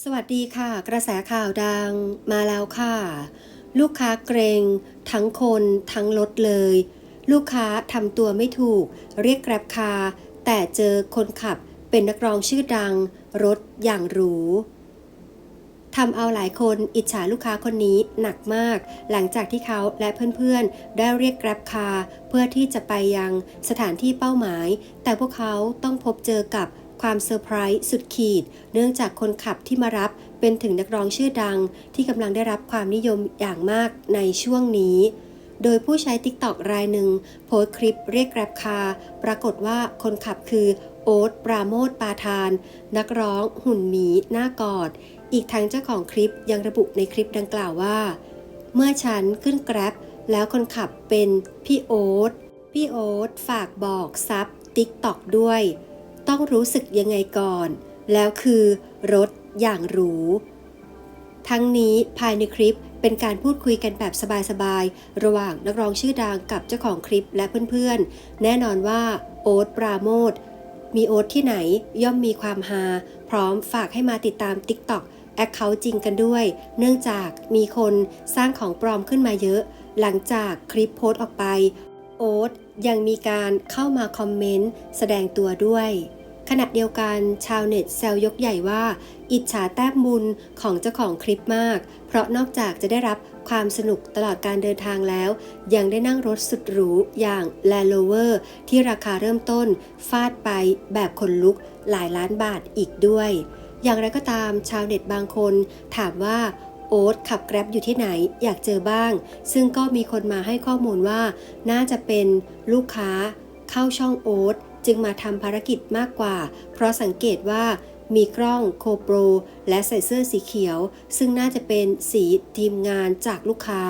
สวัสดีค่ะ กระแสข่าวดังมาแล้วค่ะ ลูกค้าเกรง ทั้งคนทั้งรถเลย ลูกค้าทำตัวไม่ถูก เรียกแกร็บคา แต่เจอคนขับเป็นนักร้องชื่อดัง รถอย่างหรูทำเอาหลายคนอิจฉาลูกค้าคนนี้หนักมาก หลังจากที่เขาและเพื่อนๆ ได้เรียกแกร็บคาเพื่อที่จะไปยังสถานที่เป้าหมาย แต่พวกเขาต้องพบเจอกับ ความเซอร์ไพรส์สุดขีด เนื่องจากคนขับที่มารับเป็นถึงนักร้องชื่อดัง ที่กำลังได้รับความนิยมอย่างมากในช่วงนี้ โดยผู้ใช้ TikTok รายหนึ่งโพสต์คลิปเรียกแกร็บคาร์ปรากฏว่าคนขับคือโอ๊ตปราโมทปาทาน นักร้องหุ่นหมีหน้ากอด อีกทั้งเจ้าของคลิปยังระบุในคลิปดังกล่าวว่า เมื่อฉันขึ้นแกร็บแล้วคนขับเป็นพี่โอ๊ตพี่โอ๊ตฝากบอกซับ TikTok ด้วย ต้องรู้สึกยังไงก่อน แล้วคือรถอย่างหรู ทั้งนี้ภายในคลิปเป็นการพูดคุยกันแบบสบายๆ ระหว่างนักร้องชื่อดังกับเจ้าของคลิปและเพื่อนๆ แน่นอนว่าโอ๊ตปราโมทมีโอ๊ตที่ไหนย่อมมีความฮาพร้อมฝากให้มาติดตาม TikTok แอคเคาท์จริงกันด้วย เนื่องจากมีคนสร้างของปลอมขึ้นมาเยอะ หลังจากคลิปโพสต์ออกไป โอ๊ตยังมีการเข้ามาคอมเมนต์แสดงตัวด้วย ขณะเดียวกันชาวเน็ตแซวยกใหญ่ว่า อิจฉาแต้มบุญของเจ้าของคลิปมาก เพราะนอกจากจะได้รับความสนุกตลอดการเดินทางแล้ว ยังได้นั่งรถสุดหรูอย่าง Land Rover ที่ราคาเริ่มต้น ฟาดไปแบบขนลุกหลายล้านบาทอีกด้วย อย่างไรก็ตามชาวเน็ตบางคนถามว่า โอ๊ตขับแกร็บอยู่ที่ไหนอยากเจอบ้าง ซึ่งก็มีคนมาให้ข้อมูลว่า น่าจะเป็นลูกค้าเข้าช่องโอ๊ตจึงมาทำภารกิจมากกว่า เพราะสังเกตว่ามีกล้องโคโปร และใส่เสื้อสีเขียว ซึ่งน่าจะเป็นสีทีมงานจากลูกค้า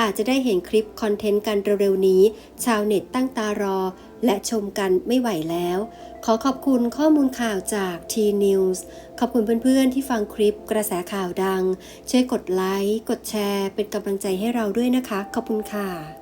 อาจจะได้เห็นคลิปคอนเทนต์กันเร็วๆนี้ ชาวเน็ตตั้งตารอ และชมกันไม่ไหวแล้ว ขอขอบคุณข้อมูลข่าวจาก T News ขอบคุณเพื่อนๆที่ฟังคลิปกระแสข่าวดัง ช่วยกดไลค์ กดแชร์ เป็นกำลังใจให้เราด้วยนะคะ ขอบคุณค่ะ